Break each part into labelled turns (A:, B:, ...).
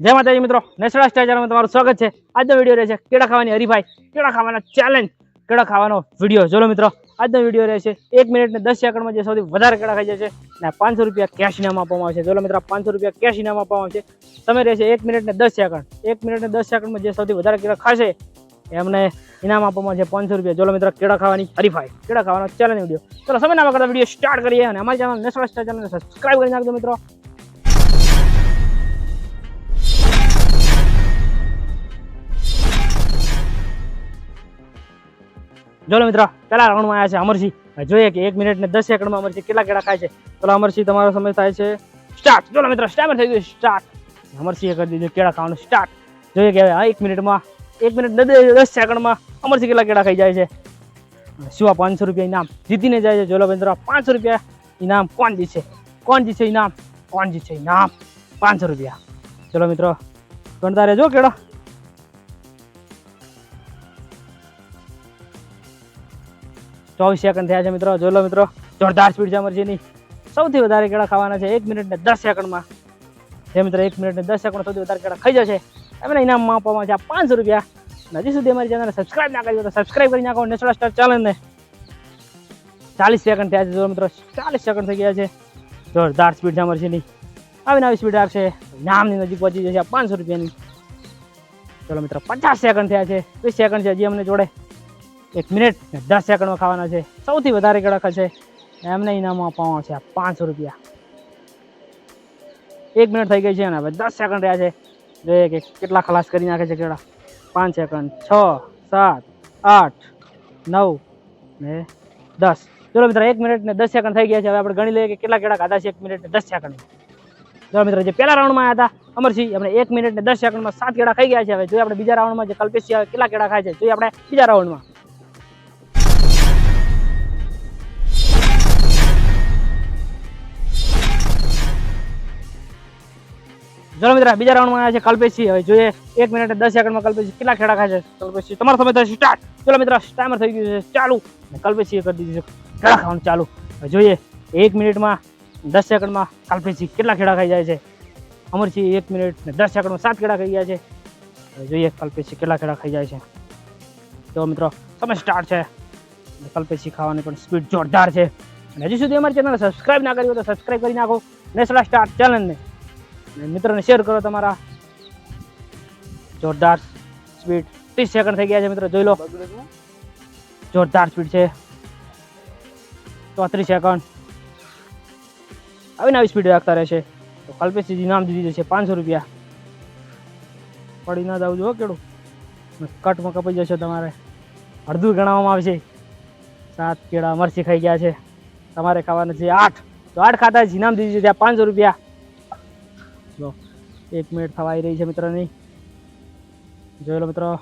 A: જય માતાજી મિત્રો, નેશનલ સ્ટાર ચેનલમાં તમારું સ્વાગત છે. આજનો વીડિયો રહેશે કેળા ખાવાની હરીફાઈ. કેળા ખાવાના ચેલેન્જ કેળા ખાવાનો વીડિયો. જોલો મિત્રો, આજનો વીડિયો રહેશે એક મિનિટને દસ સેકન્ડમાં જે સૌથી વધારે કેળા ખાઈ જશે અને પાંચસો રૂપિયા કેશ ઇનામ આપવામાં આવશે. જોલો મિત્રો પાંચસો રૂપિયા કેશ ઇનામ આપવામાં આવશે. તમે રહેશે એક મિનિટને દસ સેકન્ડ. એક મિનિટને દસ સેકન્ડમાં જે સૌથી વધારે કેળા ખાશે, એમને ઇનામ આપવામાં છે પાંચસો રૂપિયા. જોલો મિત્રો, કેળા ખાવાની હરીફાઈ. કેળા ખાવાનો ચેલેન્જ વીડિયો ચલો, સમય ના કરતા વીડિયો સ્ટાર્ટ કરીએ અને અમારી ચેનલ નેશનલ સ્ટાર ચેનલને સબસ્ક્રાઈબ કરી નાખજો મિત્રો. ચલો મિત્રો પેલા રાઉન્ડમાં આવ્યા છે અમરસિંહ જોઈએ કે એક મિનિટ ને દસ સેકન્ડમાં અમરસિંહ કેટલા કેળા ખાય છે. પેલા અમરસિંહ તમારો સમય થાય છે. સ્ટાર્ટ! ચલો મિત્રો, સ્ટાર્ટ થઈ ગયું સ્ટાર્ટ! અમરસિંહે કરી દીધું કેળા ખાવાનું, સ્ટાર્ટ! જોઈએ કે એક મિનિટમાં, એક મિનિટ દસ સેકન્ડમાં અમરસિંહ કેટલા કેળા ખાઈ જાય છે? શું આ પાંચસો રૂપિયા ઇનામ? જીતીને જાય છે. ચલો મિત્રો, પાંચસો રૂપિયા ઇનામ કોણ જીતશે? કોણ જીતશે ઇનામ? કોણ જીતશે ઇનામ? પાંચસો રૂપિયા. ચલો મિત્રો, ગણતા રહેજો કેળા. ચોવીસ સેકન્ડ થયા છે મિત્રો. જોઈ લો મિત્રો, જોરદાર સ્પીડ છે અમરજીની. સૌથી વધારે કેળા ખાવાના છે એક મિનિટ ને દસ સેકન્ડમાં જે મિત્રો, એક મિનિટને દસ સેકન્ડ સૌથી વધારે કેળા ખાઈ જશે. એમને ઇનામમાં આપવામાં છે પાંચસો રૂપિયા. હજી સુધી અમારી ચેનલને સબસ્ક્રાઇબ ના કરી તો સબસ્ક્રાઇબ કરી નાખો. નેશનલ સ્ટાર ચેનલને ચાલીસ સેકન્ડ થયા છે જો મિત્રો, ચાલીસ સેકન્ડ થઈ ગયા છે. જોરદાર સ્પીડ છે અમરજીની. આવી નવી સ્પીડ આવશે. નામની નજીક પહોંચી જશે પાંચસો રૂપિયાની. ચલો મિત્રો, પચાસ સેકન્ડ થયા છે. વીસ સેકન્ડ છે, હજી અમને જોડે. એક મિનિટ, દસ સેકન્ડમાં ખાવાના છે. સૌથી વધારે કડક છે એમને ઇનામ આપવાનો છે પાંચસો રૂપિયા. એક મિનિટ થઈ ગઈ છે અને હવે દસ સેકન્ડ રહ્યા છે. જોઈએ કે કેટલા ખલાસ કરી નાખે છે કેળા. પાંચ સેકન્ડ. છ, સાત, આઠ, નવ, ને દસ. ચલો મિત્ર, એક મિનિટ ને દસ સેકન્ડ થઈ ગયા છે. હવે આપણે ગણી લઈએ કે કેટલા કેળા ખાધા છે. એક મિનિટ ને દસ સેકન્ડ. ચલો મિત્ર, જે પહેલા રાઉન્ડમાં આવ્યા હતા, અમરસિંહ આપણે એક મિનિટ ને દસ સેકન્ડમાં સાત કેળા ખાઈ ગયા છે. હવે જોઈએ આપણે બીજા રાઉન્ડમાં જે કલ્પેશ કેટલા કેળા ખાય છે. જોઈએ આપણે બીજા રાઉન્ડમાં ચલો મિત્ર, બીજા રાઉન્ડમાં આવ્યા છે કલ્પેશી હવે જોઈએ, એક મિનિટ દસ સેકન્ડમાં કલ્પેશી કેટલા ખેડા ખાય છે? કલ્પેશી તમારો સમય થશે સ્ટાર્ટ ચલો મિત્ર ટાઈમર થઈ ગયું છે. ચાલુ. અને કલ્પેશજીએ કરી દીધું છે ખેડા ખાવાનું ચાલુ. હવે જોઈએ, એક મિનિટમાં દસ સેકન્ડમાં કલ્પેશજી કેટલા ખેડા ખાઈ જાય છે? અમરસિંહ એક મિનિટ ને દસ સેકન્ડમાં સાત ખેડા ખાઈ ગયા છે. જોઈએ, કલ્પેશજી કેટલા ખેડા ખાઈ જાય છે. તો મિત્રો, સમય સ્ટાર્ટ છે. અને ખાવાની પણ સ્પીડ જોરદાર છે. અને હજી સુધી અમારી ચેનલ સબસ્ક્રાઈબ ના કરી હોય તો સબસ્ક્રાઈબ કરી નાખો. નેશનલ સ્ટાર્ટ ચેનલને અને મિત્રોને શેર કરો તમારા. જોરદાર સ્પીડ ત્રીસ સેકન્ડ થઈ ગયા છે મિત્રો, જોઈ લો. જોરદાર સ્પીડ છે. ચોત્રીસ સેકન્ડ આવીને આવી સ્પીડ રાખતા રહેશે. તો કલ્પેશજી નામ દીધી જશે પાંચસો રૂપિયા. પડી ના જવું જુઓ કેળું કટમાં કપાઈ જશે તમારે. અડધું ગણાવવામાં આવશે. સાત કેળા મરચી ખાઈ ગયા છે. તમારે ખાવાના છે આઠ. તો આઠ ખાતા જ ઇનામ દીધી છે પાંચસો રૂપિયા. જો એક મિનિટ થવા આવી રહી છે મિત્રોની. જોઈ લો મિત્રો.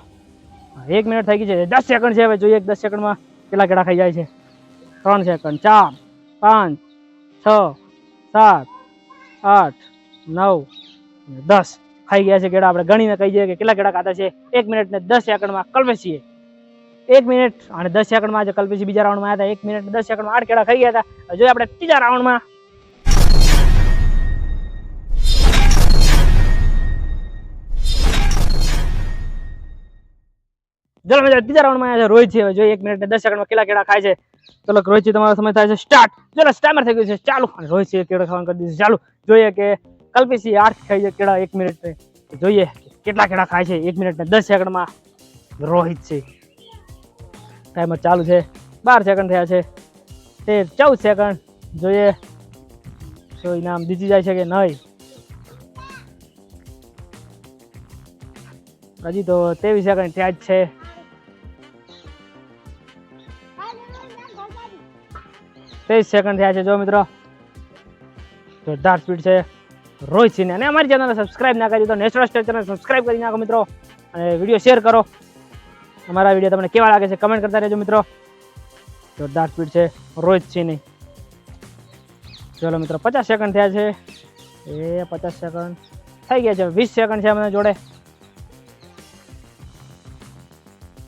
A: એક મિનિટ થઈ ગઈ છે. દસ સેકન્ડ છે હવે, જોઈએ દસ સેકન્ડમાં કેટલા કેળા ખાઈ જાય છે. ત્રણ સેકન્ડ ચાર, પાંચ, છ, સાત, આઠ, નવ દસ ખાઈ ગયા છે કેળા. આપણે ગણીને કહી દઈએ કે કેટલા કેળા ખાતા છે. એક મિનિટ ને દસ સેકન્ડમાં કલ્પેશીએ. એક મિનિટ અને દસ સેકન્ડમાં આજે કલ્પેશી બીજા રાઉન્ડમાં આવ્યા હતા. એક મિનિટ દસ સેકન્ડમાં આઠ કેળા ખાઈ ગયા હતા. જોઈએ આપણે ત્રીજા રાઉન્ડમાં ચલો મજા ત્રીજા રાઉન્ડમાં આવ્યા છે રોહિત છે. જો એક મિનિટ ને દસ સેકન્ડમાં કેટલા કેળા ખાય છે. ચલો રોહિત તમારો સમય થાય છે. સ્ટાર્ટ ચલો સ્ટામર થઈ ગયું છે. ચાલુ. રોહિત છે કેળા ખાવાનું કરી દીધું ચાલુ. જોઈએ કે કલ્પેશી આઠ ખાઈ છે કેળા એક મિનિટ જોઈએ કેટલા કેળા ખાય છે એક મિનિટ ને દસ સેકન્ડમાં રોહિત છે. ટાઈમર ચાલુ છે. બાર સેકન્ડ થયા છે. તે ચૌદ સેકન્ડ જોઈએ. તો ઇનામ જીતી જાય છે કે નહીં? હજી તો ત્રેવીસ સેકન્ડ થયા જ છે. ત્રેવીસ સેકન્ડ થયા છે. જો મિત્રો, જોરદાર સ્પીડ છે. રોહિત સિંહ અને અમારી ચેનલને સબસ્ક્રાઇબ ના કરી તો નેશનલ સ્ટેટ ચેનલ સબસ્ક્રાઇબ કરી નાખો મિત્રો. અને વીડિયો શેર કરો. અમારા વીડિયો તમને કેવા લાગે છે કમેન્ટ કરતા રહેજો મિત્રો. જોરદાર સ્પીડ છે. રોહિત સિંહની. ચલો મિત્રો, પચાસ સેકન્ડ થયા છે. એ પચાસ સેકન્ડ થઈ ગયા છે. વીસ સેકન્ડ છે અમને જોડે.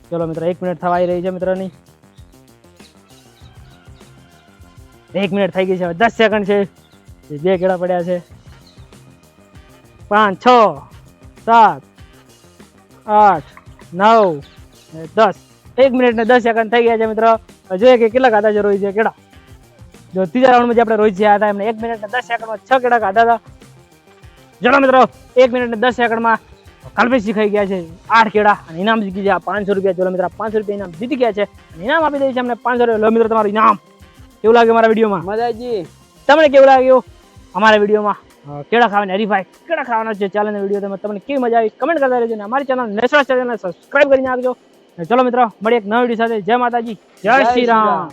A: ચલો મિત્રો, એક મિનિટ થવા આવી રહી છે મિત્રોની. એક મિનિટ થઈ ગઈ છે. દસ સેકન્ડ છે. બે કેળા પડ્યા છે. પાંચ, છ, સાત, આઠ, નવ દસ. એક મિનિટ ને દસ સેકન્ડ થઈ ગયા છે મિત્રો. જોઈએ કે કેટલા ખાધા છે રોહિત છે કેળા. જો ત્રીજા રાઉન્ડમાં જે આપણે રોહિત છે હતા, એમને એક મિનિટ ને દસ સેકન્ડમાં છ કેળા ખાધા હતા. ચલો મિત્રો, એક મિનિટ ને દસ સેકન્ડમાં કલ્પેશ શીખાઈ ગયા છે. આઠ કેળા અને ઇનામ જીતી ગયા પાંચસો રૂપિયા. ચલો મિત્રો, પાંચસો રૂપિયા ઇનામ જીતી ગયા છે ઇનામ આપી દઈએ છે અમને પાંચસો રૂપિયા. મિત્રો, તમારું ઇનામ. કેવું લાગે મારા વિડીયોમાં?
B: મજાજી
A: તમને કેવું લાગ્યું અમારા વિડીયોમાં? કેળા ખાવાની હરીફાઈ. કેળા ખાવાના છે ચાલે વીડિયો તમે તમને કેવી મજા આવી? કમેન્ટ કરતા રહેજો અને અમારી ચેનલ નેશનલ ચેનલને સબસ્ક્રાઈબ કરીને આપજો. ચલો મિત્રો મળીએ એક નવા વીડિયો સાથે. જય માતાજી. જય શ્રી રામ.